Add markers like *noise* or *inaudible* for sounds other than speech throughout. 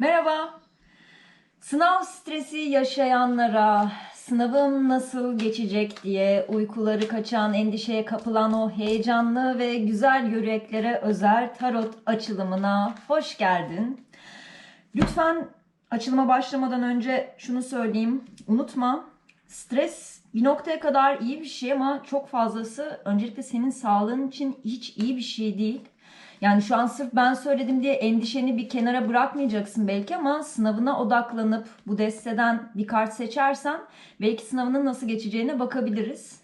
Merhaba. Sınav stresi yaşayanlara, sınavım nasıl geçecek diye uykuları kaçan, endişeye kapılan o heyecanlı ve güzel yüreklere özel tarot açılımına hoş geldin. Lütfen açılıma başlamadan önce şunu söyleyeyim. Unutma, stres bir noktaya kadar iyi bir şey ama çok fazlası öncelikle senin sağlığın için hiç iyi bir şey değil. Yani şu an sırf ben söyledim diye endişeni bir kenara bırakmayacaksın belki ama sınavına odaklanıp bu desteden bir kart seçersen belki sınavının nasıl geçeceğine bakabiliriz.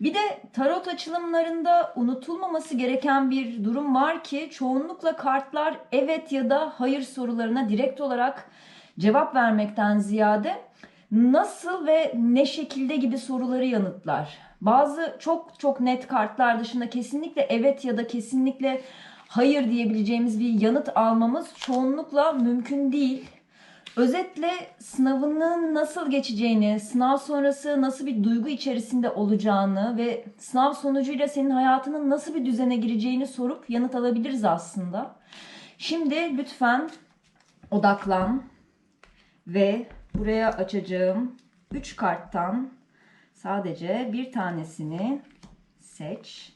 Bir de tarot açılımlarında unutulmaması gereken bir durum var ki çoğunlukla kartlar evet ya da hayır sorularına direkt olarak cevap vermekten ziyade nasıl ve ne şekilde gibi soruları yanıtlar. Bazı çok çok net kartlar dışında kesinlikle evet ya da kesinlikle hayır diyebileceğimiz bir yanıt almamız çoğunlukla mümkün değil. Özetle sınavının nasıl geçeceğini, sınav sonrası nasıl bir duygu içerisinde olacağını ve sınav sonucuyla senin hayatının nasıl bir düzene gireceğini sorup yanıt alabiliriz aslında. Şimdi lütfen odaklan ve buraya açacağım 3 karttan sadece bir tanesini seç.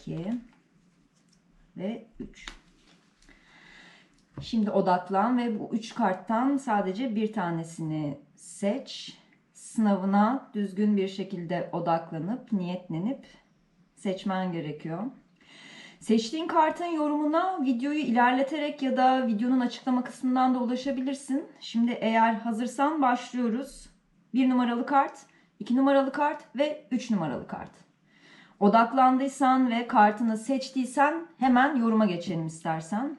2 ve 3. Şimdi odaklan ve bu 3 karttan sadece bir tanesini seç. Sınavına düzgün bir şekilde odaklanıp, niyetlenip seçmen gerekiyor. Seçtiğin kartın yorumuna videoyu ilerleterek ya da videonun açıklama kısmından da ulaşabilirsin. Şimdi eğer hazırsan başlıyoruz. 1 numaralı kart, 2 numaralı kart ve 3 numaralı kart. Odaklandıysan ve kartını seçtiysen hemen yoruma geçelim istersen.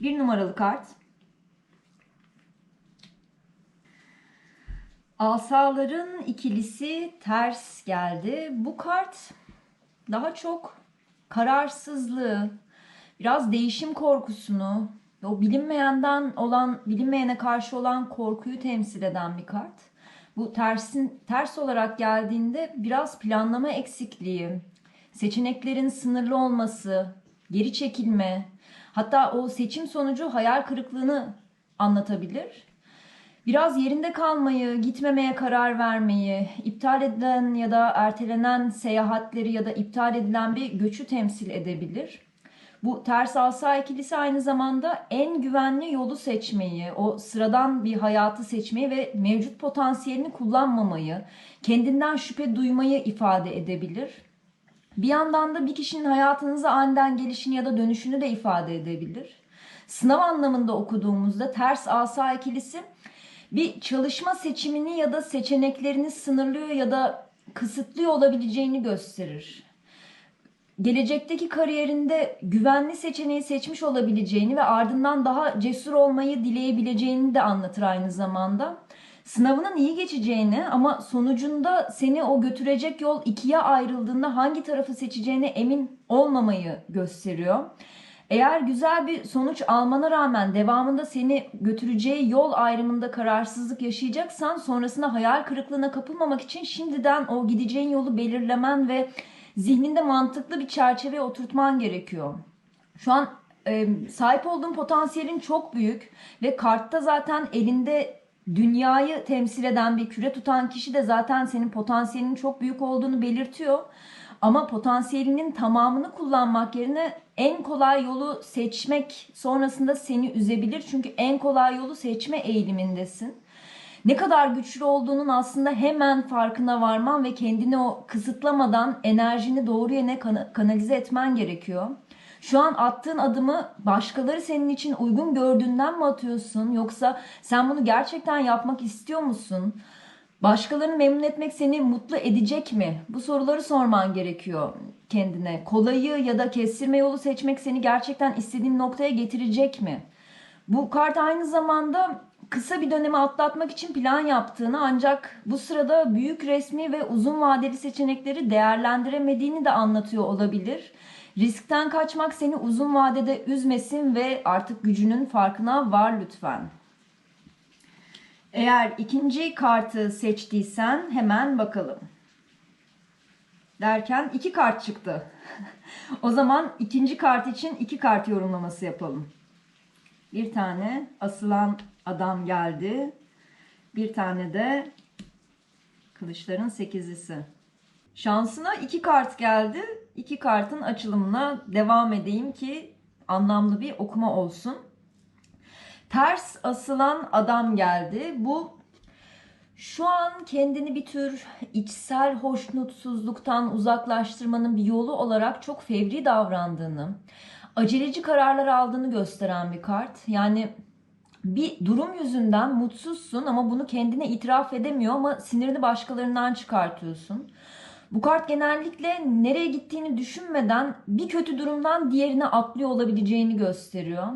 1 numaralı kart. Asaların ikilisi ters geldi. Bu kart daha çok kararsızlığı, biraz değişim korkusunu, o bilinmeyenden olan, bilinmeyene karşı olan korkuyu temsil eden bir kart. Bu tersin ters olarak geldiğinde biraz planlama eksikliği, seçeneklerin sınırlı olması, geri çekilme, hatta o seçim sonucu hayal kırıklığını anlatabilir. Biraz yerinde kalmayı, gitmemeye karar vermeyi, iptal edilen ya da ertelenen seyahatleri ya da iptal edilen bir göçü temsil edebilir. Bu ters asa ikilisi aynı zamanda en güvenli yolu seçmeyi, o sıradan bir hayatı seçmeyi ve mevcut potansiyelini kullanmamayı, kendinden şüphe duymayı ifade edebilir. Bir yandan da bir kişinin hayatınıza aniden gelişini ya da dönüşünü de ifade edebilir. Sınav anlamında okuduğumuzda ters asa ikilisi bir çalışma seçimini ya da seçeneklerini sınırlıyor ya da kısıtlıyor olabileceğini gösterir. Gelecekteki kariyerinde güvenli seçeneği seçmiş olabileceğini ve ardından daha cesur olmayı dileyebileceğini de anlatır aynı zamanda. Sınavının iyi geçeceğini ama sonucunda seni o götürecek yol ikiye ayrıldığında hangi tarafı seçeceğine emin olmamayı gösteriyor. Eğer güzel bir sonuç almana rağmen devamında seni götüreceği yol ayrımında kararsızlık yaşayacaksan sonrasında hayal kırıklığına kapılmamak için şimdiden o gideceğin yolu belirlemen ve zihninde mantıklı bir çerçeve oturtman gerekiyor. Şu an e, sahip olduğun potansiyelin çok büyük ve kartta zaten elinde dünyayı temsil eden bir küre tutan kişi de zaten senin potansiyelinin çok büyük olduğunu belirtiyor. Ama potansiyelinin tamamını kullanmak yerine en kolay yolu seçmek sonrasında seni üzebilir. Çünkü en kolay yolu seçme eğilimindesin. Ne kadar güçlü olduğunun aslında hemen farkına varman ve kendini o kısıtlamadan enerjini doğru yöne kanalize etmen gerekiyor. Şu an attığın adımı başkaları senin için uygun gördüğünden mi atıyorsun yoksa sen bunu gerçekten yapmak istiyor musun? Başkalarını memnun etmek seni mutlu edecek mi? Bu soruları sorman gerekiyor kendine. Kolayı ya da kestirme yolu seçmek seni gerçekten istediğin noktaya getirecek mi? Bu kart aynı zamanda kısa bir dönemi atlatmak için plan yaptığını ancak bu sırada büyük resmi ve uzun vadeli seçenekleri değerlendiremediğini de anlatıyor olabilir. Riskten kaçmak seni uzun vadede üzmesin ve artık gücünün farkına var lütfen. Eğer ikinci kartı seçtiysen hemen bakalım. Derken iki kart çıktı. *laughs* o zaman ikinci kart için iki kart yorumlaması yapalım. Bir tane asılan adam geldi. Bir tane de kılıçların sekizlisi. Şansına iki kart geldi. İki kartın açılımına devam edeyim ki anlamlı bir okuma olsun. Ters asılan adam geldi. Bu şu an kendini bir tür içsel hoşnutsuzluktan uzaklaştırmanın bir yolu olarak çok fevri davrandığını, aceleci kararlar aldığını gösteren bir kart. Yani bir durum yüzünden mutsuzsun ama bunu kendine itiraf edemiyor ama sinirini başkalarından çıkartıyorsun. Bu kart genellikle nereye gittiğini düşünmeden bir kötü durumdan diğerine atlıyor olabileceğini gösteriyor.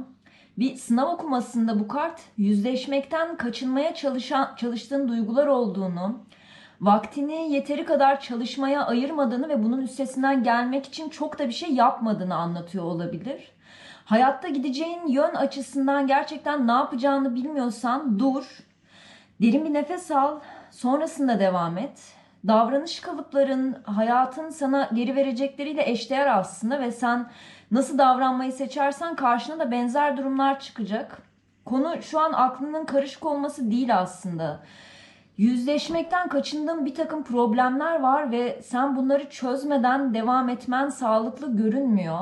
Bir sınav okumasında bu kart yüzleşmekten kaçınmaya çalışan, çalıştığın duygular olduğunu, vaktini yeteri kadar çalışmaya ayırmadığını ve bunun üstesinden gelmek için çok da bir şey yapmadığını anlatıyor olabilir. Hayatta gideceğin yön açısından gerçekten ne yapacağını bilmiyorsan dur. Derin bir nefes al, sonrasında devam et. Davranış kalıpların hayatın sana geri verecekleriyle eşdeğer aslında ve sen nasıl davranmayı seçersen karşına da benzer durumlar çıkacak. Konu şu an aklının karışık olması değil aslında. Yüzleşmekten kaçındığın bir takım problemler var ve sen bunları çözmeden devam etmen sağlıklı görünmüyor.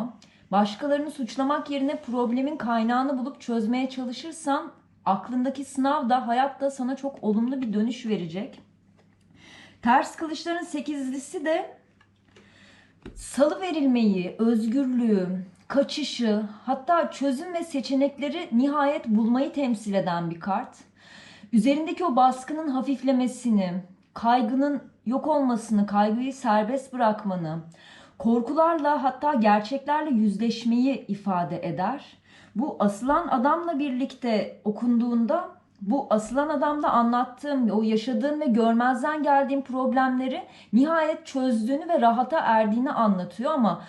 Başkalarını suçlamak yerine problemin kaynağını bulup çözmeye çalışırsan aklındaki sınav da hayat da sana çok olumlu bir dönüş verecek. Ters kılıçların sekizlisi de salı verilmeyi, özgürlüğü, kaçışı, hatta çözüm ve seçenekleri nihayet bulmayı temsil eden bir kart. Üzerindeki o baskının hafiflemesini, kaygının yok olmasını, kaygıyı serbest bırakmanı, korkularla hatta gerçeklerle yüzleşmeyi ifade eder. Bu asılan adamla birlikte okunduğunda bu asılan adamda anlattığım o yaşadığım ve görmezden geldiğim problemleri nihayet çözdüğünü ve rahata erdiğini anlatıyor ama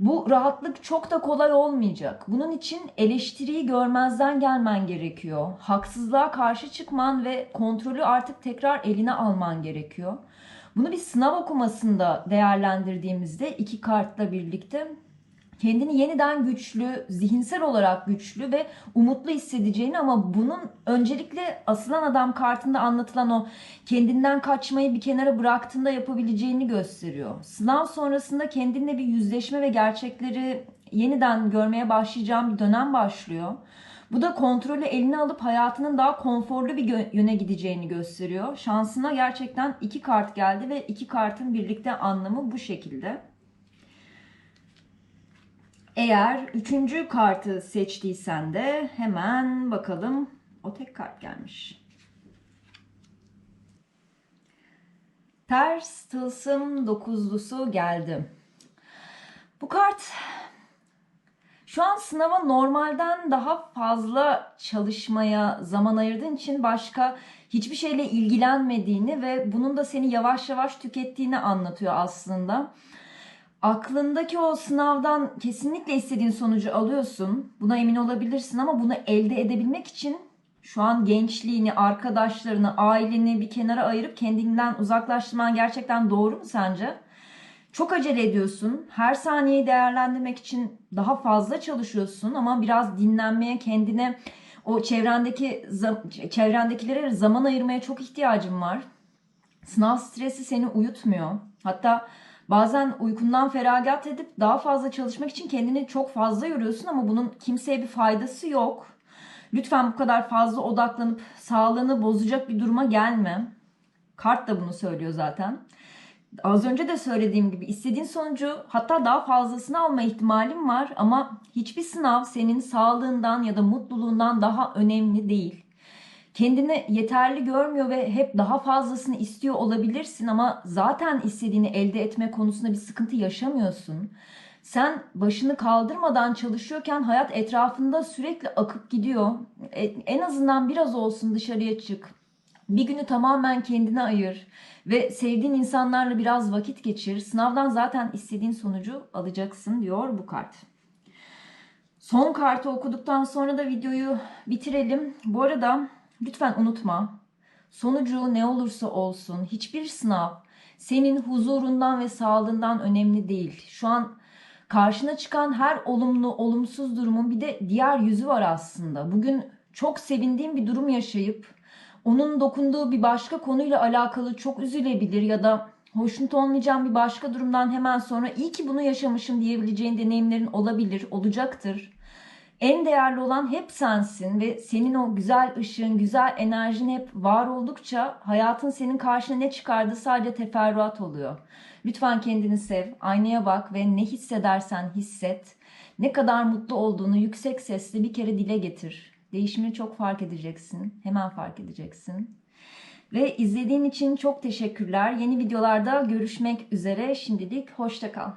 bu rahatlık çok da kolay olmayacak. Bunun için eleştiriyi görmezden gelmen gerekiyor. Haksızlığa karşı çıkman ve kontrolü artık tekrar eline alman gerekiyor. Bunu bir sınav okumasında değerlendirdiğimizde iki kartla birlikte kendini yeniden güçlü, zihinsel olarak güçlü ve umutlu hissedeceğini ama bunun öncelikle asılan adam kartında anlatılan o kendinden kaçmayı bir kenara bıraktığında yapabileceğini gösteriyor. Sınav sonrasında kendinle bir yüzleşme ve gerçekleri yeniden görmeye başlayacağım bir dönem başlıyor. Bu da kontrolü eline alıp hayatının daha konforlu bir yöne gideceğini gösteriyor. Şansına gerçekten iki kart geldi ve iki kartın birlikte anlamı bu şekilde. Eğer üçüncü kartı seçtiysen de hemen bakalım. O tek kart gelmiş. Ters tılsım dokuzlusu geldi. Bu kart şu an sınava normalden daha fazla çalışmaya zaman ayırdığın için başka hiçbir şeyle ilgilenmediğini ve bunun da seni yavaş yavaş tükettiğini anlatıyor aslında. Aklındaki o sınavdan kesinlikle istediğin sonucu alıyorsun. Buna emin olabilirsin ama bunu elde edebilmek için şu an gençliğini, arkadaşlarını, aileni bir kenara ayırıp kendinden uzaklaştırman gerçekten doğru mu sence? Çok acele ediyorsun. Her saniyeyi değerlendirmek için daha fazla çalışıyorsun ama biraz dinlenmeye, kendine o çevrendeki çevrendekilere zaman ayırmaya çok ihtiyacın var. Sınav stresi seni uyutmuyor. Hatta bazen uykundan feragat edip daha fazla çalışmak için kendini çok fazla yoruyorsun ama bunun kimseye bir faydası yok. Lütfen bu kadar fazla odaklanıp sağlığını bozacak bir duruma gelme. Kart da bunu söylüyor zaten az önce de söylediğim gibi istediğin sonucu hatta daha fazlasını alma ihtimalin var ama hiçbir sınav senin sağlığından ya da mutluluğundan daha önemli değil. Kendini yeterli görmüyor ve hep daha fazlasını istiyor olabilirsin ama zaten istediğini elde etme konusunda bir sıkıntı yaşamıyorsun. Sen başını kaldırmadan çalışıyorken hayat etrafında sürekli akıp gidiyor. E, en azından biraz olsun dışarıya çık. Bir günü tamamen kendine ayır ve sevdiğin insanlarla biraz vakit geçir. Sınavdan zaten istediğin sonucu alacaksın diyor bu kart. Son kartı okuduktan sonra da videoyu bitirelim. Bu arada lütfen unutma. Sonucu ne olursa olsun hiçbir sınav senin huzurundan ve sağlığından önemli değil. Şu an karşına çıkan her olumlu, olumsuz durumun bir de diğer yüzü var aslında. Bugün çok sevindiğin bir durum yaşayıp onun dokunduğu bir başka konuyla alakalı çok üzülebilir ya da hoşnut olmayacağın bir başka durumdan hemen sonra iyi ki bunu yaşamışım diyebileceğin deneyimlerin olabilir, olacaktır. En değerli olan hep sensin ve senin o güzel ışığın, güzel enerjin hep var oldukça hayatın senin karşına ne çıkardığı sadece teferruat oluyor. Lütfen kendini sev, aynaya bak ve ne hissedersen hisset. Ne kadar mutlu olduğunu yüksek sesle bir kere dile getir. Değişimini çok fark edeceksin. Hemen fark edeceksin. Ve izlediğin için çok teşekkürler. Yeni videolarda görüşmek üzere. Şimdilik hoşça kal.